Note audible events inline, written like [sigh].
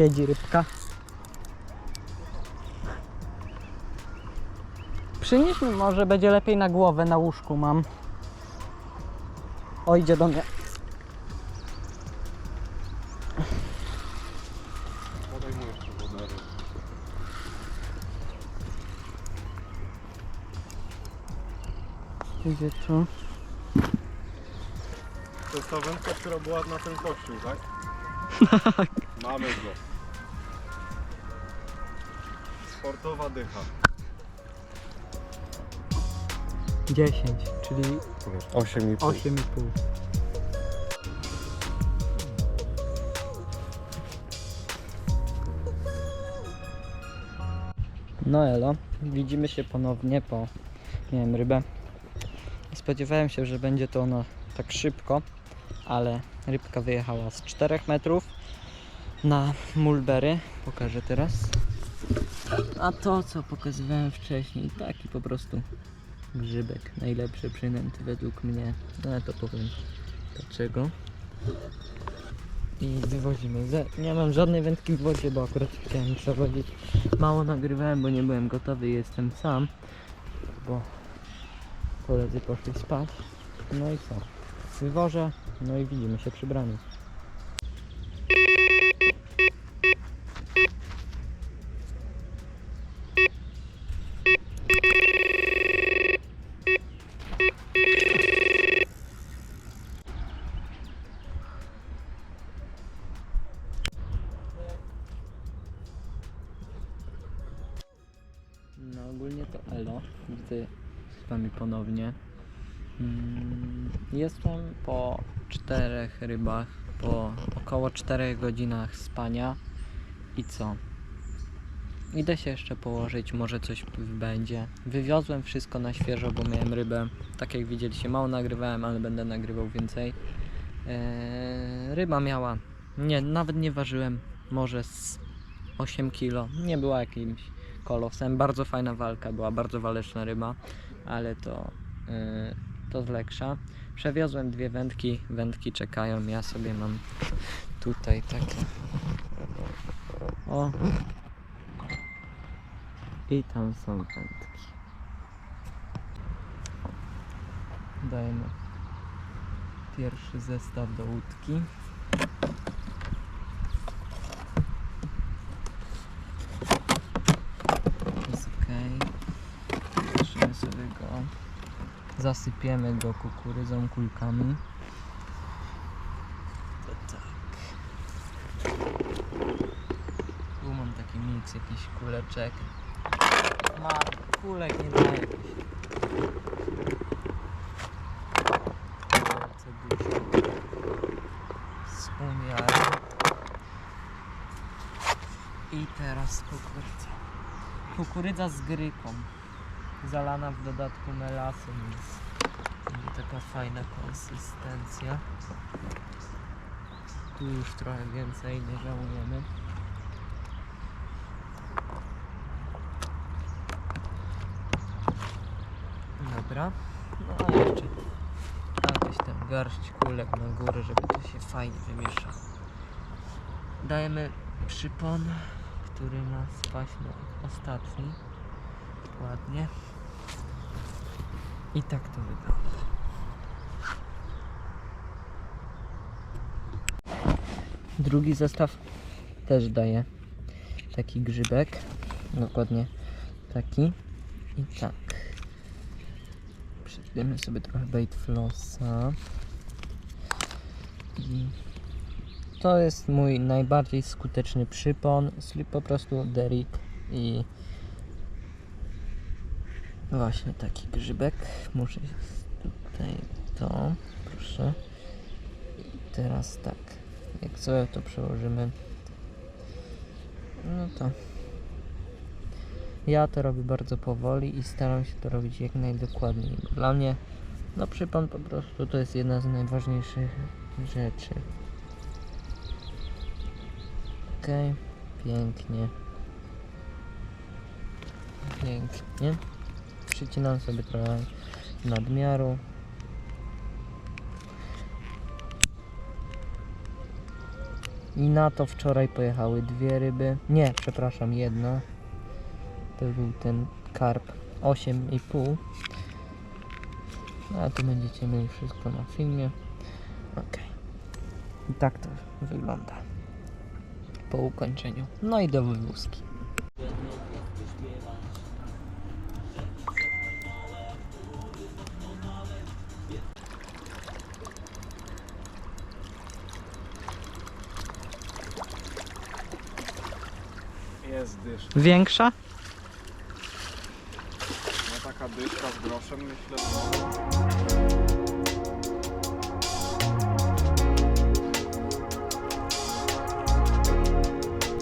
siedzi rybka. Przynieś mi może, będzie lepiej na głowę, na łóżku mam. O, idzie do mnie. Idzie tu. To jest ta wędka, która była na ten kościół, tak? [laughs] Mamy go. Sportowa dycha. 10, czyli 8,5. 8,5. No elo, widzimy się ponownie po... Miałem rybę. Spodziewałem się, że będzie to ona tak szybko, ale rybka wyjechała z 4 metrów na mulbery. Pokażę teraz. A to, co pokazywałem wcześniej, taki po prostu grzybek. Najlepszy przynęty według mnie. No ale to powiem dlaczego. I wywozimy. Nie mam żadnej wędki w wodzie, bo akurat chciałem przewozić. Mało nagrywałem, bo nie byłem gotowy jestem sam. Bo koledzy poszli spać. No i co? Wywożę, no i widzimy się przy bramie. Widzę z wami ponownie. Mm, Jestem po czterech rybach, po około 4 godzinach spania. I co? Idę się jeszcze położyć, może coś będzie. Wywiozłem wszystko na świeżo, bo miałem rybę. Tak jak widzieliście, mało nagrywałem, ale będę nagrywał więcej. Eee, ryba miała, nie, nawet nie ważyłem, może z 8 kg. Nie była jakimś kolosem. Bardzo fajna walka, była bardzo waleczna ryba, ale to, yy, to z Leksza. Przewiozłem dwie wędki, wędki czekają, ja sobie mam tutaj takie. O! I tam są wędki. Dajemy pierwszy zestaw do łódki. Jest ok. Zaczniemy go. Zasypiemy go kukurydzą, kulkami. To tak. Tu mam taki miks jakiś kuleczek. Ma kulek nie daje jakiś. Z umiarem. I teraz kukurydza. Kukurydza z gryką. Zalana w dodatku melasem, więc będzie taka fajna konsystencja. Tu już trochę więcej, nie żałujemy. Dobra. No a jeszcze jakaś tam garść kulek na górę, żeby to się fajnie wymieszało. Dajemy przypon, który ma spaść na ostatni. Ładnie. I tak to wygląda. Drugi zestaw też daje taki grzybek. Dokładnie taki. I tak. Przyjdziemy sobie trochę bait flossa. I to jest mój najbardziej skuteczny przypon. Slip po prostu Derrick i Właśnie taki grzybek. Muszę tutaj to, proszę. I teraz tak. Jak sobie to przełożymy. No to. Ja to robię bardzo powoli i staram się to robić jak najdokładniej. Dla mnie, no przypon po prostu to jest jedna z najważniejszych rzeczy. Okej, pięknie. Pięknie przycinam sobie trochę nadmiaru. I na to wczoraj pojechały dwie ryby. Nie, przepraszam, jedna. To był ten karp 8,5. No, A tu będziecie mieli wszystko na filmie. Ok. I tak to wygląda po ukończeniu. No i do wywózki. Jest dysz. Większa? No taka dyszka z groszem myślę.